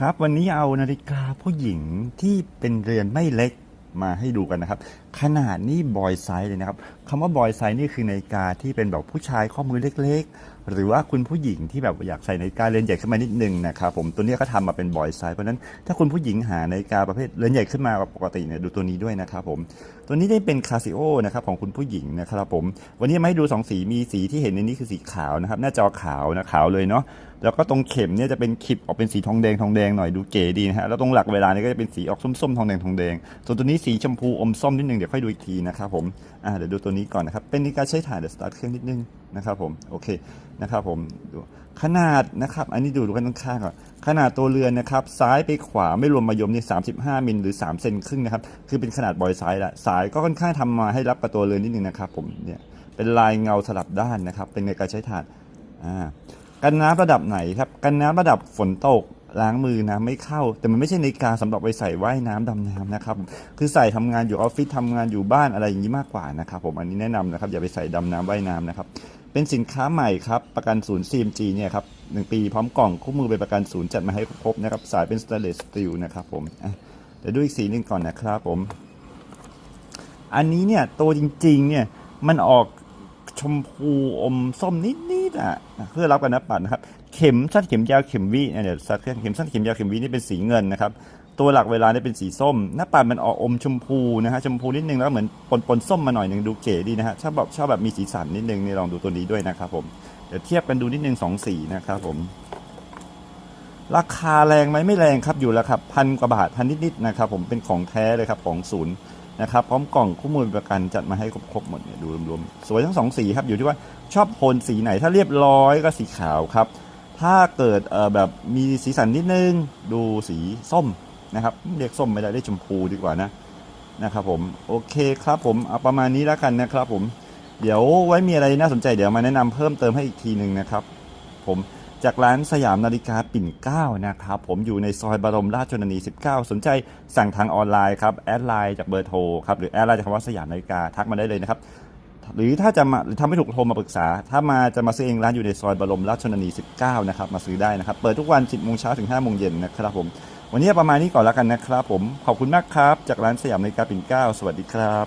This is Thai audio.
ครับวันนี้เอานาฬิกาผู้หญิงที่เป็นเรือนไม่เล็กมาให้ดูกันนะครับ ขนาดนี่บอยไซส์เลยนะครับคำว่าบอยไซส์นี่คือนาฬิกาที่เป็นแบบผู้ชายข้อมือเล็ก หรือว่าคุณผู้หญิงที่แบบอยากใส่นาฬิกาเรือนใหญ่ขึ้นมานิดนึงนะครับผมตัวนี้ก็ทำมาเป็นบอยไซส์เพราะฉะนั้นถ้าคุณผู้หญิงหานาฬิกาประเภทเรือนใหญ่ขึ้นมาปกติเนี่ยดูตัวนี้ด้วยนะครับผมตัวนี้ได้เป็นคาซิโอนะครับของคุณผู้หญิงนะครับผมวันนี้มาให้ดูสองสีมีสีที่เห็นในนี้คือสีขาวนะครับหน้าจอขาวนะขาวเลยเนาะแล้วก็ตรงเข็มเนี่ยจะเป็นขีดออกเป็นสีทองแดงทองแดงหน่อยดูเก๋ดีนะฮะแล้วตรงหลักเวลาเนี่ยก็จะเป็นสีออกส้มๆทองแดงทองแดงส่วนตัวนี้สีชมพูอมส้มนิดนึงเดี๋ยวค่อยดูอีกทีนะครับผมอ่าเดี๋ยวดูตัวนี้ก่อนนะครับเป็นการใช้ถ่านเดี๋ยวสตาร์ทเครื่องนิดนึง นะครับผมโอเคนะครับผมดูขนาดนะครับอันนี้ดูดูกันข้างๆก่อนขนาดตัวเรือนนะครับซ้ายไปขวาไม่รวมมายมนี่35มิลหรือ3เซนครึ่งนะครับคือเป็นขนาดบอยไซส์ละสายก็ค่อนข้างทำมาให้รับกับตัวเรือนนิดนึงนะครับผมเนี่ยเป็นลายเงาสลับด้านนะครับ เป็นในการใช้ถ่านอ่ากันน้ำระดับไหนครับกันน้ำระดับฝนตกล้างมือน้ำไม่เข้า แต่มันไม่ใช่นาฬิกาสำหรับไปใส่ว่ายน้ำดำน้ำนะครับคือใส่ทำงานอยู่ออฟฟิศทำงานอยู่บ้านอะไรอย่างนี้มากกว่านะครับผมอันนี้แนะนำนะครับอย่าไปใส่ดำน้ำว่ายน้ำนะครับ เป็นสินค้าใหม่ครับประกันศูนย์ CMG เนี่ยครับหนึ่งปีพร้อมกล่องคู่มือเป็นประกันศูนย์จัดมาให้ครบนะครับสายเป็นสเตนเลสสตีลนะครับผมเดี๋ยวดูอีกสีหนึ่งก่อนนะครับผม อันนี้เนี่ยตัวจริงๆเนี่ยมันออกชมพูอมส้มนิดๆอะเพื่อรับกันนะปัดนะครับ เข็มสั้นเข็มยาวเข็มวิเนี่ยเดี๋ยวสักเครื่องเข็มสั้นเข็มยาวเข็มวินี่เป็นสีเงินนะครับ ตัวหลักเวลาเนี่ยเป็นสีส้ม หน้าปัดมันออกอมชมพูนะฮะชมพูนิดนึงแล้วเหมือนปนปนส้มมาหน่อยหนึ่งดูเก๋ดีนะฮะชอบแบบชอบแบบมีสีสันนิดนึงนี่ลองดูตัวนี้ด้วยนะครับผมเดี๋ยวเทียบกันดูนิดนึงสองสีนะครับผม ราคาแรงไหมไม่แรงครับอยู่แล้วครับพันกว่าบาทพันนิดๆนะครับผมเป็นของแท้เลยครับของศูนย์นะครับพร้อมกล่องคู่มือประกันจัดมาให้ครบๆหมดเนี่ยดูรวมๆสวยทั้งสองสีครับอยู่ที่ว่าชอบโทนสีไหนถ้าเรียบร้อยก็สีขาวครับถ้าเกิดเอ่อแบบมีสีสันนิดนึงดูสีส้ม นะครับเรียกส้มไม่ได้เรียกชมพูดีกว่านะนะครับผมโอเคครับผมเอาประมาณนี้แล้วกันนะครับผมเดี๋ยวไว้มีอะไรน่าสนใจเดี๋ยวมาแนะนำเพิ่มเติมให้อีกทีหนึ่งนะครับ ผมจากร้านสยามนาฬิกาปิ่นเก้านะครับผมอยู่ในซอยบรมราชชนนี 19 สนใจสั่งทางออนไลน์ครับแอดไลน์จากเบอร์โทรครับหรือแอดไลน์จากคำว่าสยามนาฬิกาทักมาได้เลยนะครับหรือถ้าจะมาหรือทำไม่ถูกโทรมาปรึกษา ถ้ามาจะมาซื้อเองร้านอยู่ในซอยบรมราชชนนี 19 นะครับมาซื้อได้นะครับ เปิดทุกวัน 10โมงเช้าถึง5โมงเย็นนะครับผม วันนี้ประมาณนี้ก่อนแล้วกันนะครับผมขอบคุณมากครับ จากร้านสยามนาฬิกาปิ่นเกล้าสวัสดีครับ